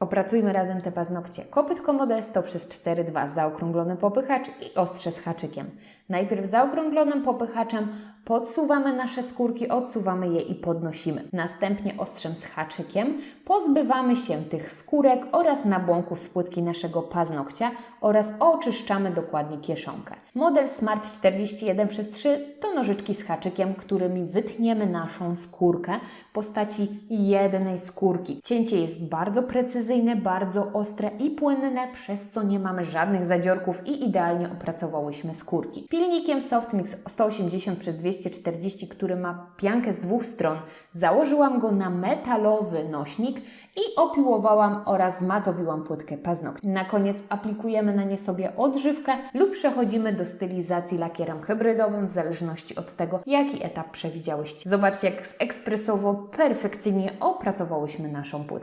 Opracujmy razem te paznokcie. Kopytko model 100 przez 4,2 zaokrąglony popychacz i ostrze z haczykiem. Najpierw zaokrąglonym popychaczem podsuwamy nasze skórki, odsuwamy je i podnosimy. Następnie ostrzem z haczykiem pozbywamy się tych skórek oraz nabłonków z płytki naszego paznokcia oraz oczyszczamy dokładnie kieszonkę. Model Smart 41 przez 3 to nożyczki z haczykiem, którymi wytniemy naszą skórkę w postaci jednej skórki. Cięcie jest bardzo precyzyjne, bardzo ostre i płynne, przez co nie mamy żadnych zadziorków i idealnie opracowałyśmy skórki. Pilnikiem Softmix 180 przez 240, który ma piankę z dwóch stron, założyłam go na metalowy nośnik i opiłowałam oraz zmatowiłam płytkę paznokci. Na koniec aplikujemy na nie sobie odżywkę lub przechodzimy do stylizacji lakierem hybrydowym w zależności od tego, jaki etap przewidziałyście. Zobaczcie, jak ekspresowo, perfekcyjnie opracowałyśmy naszą płytkę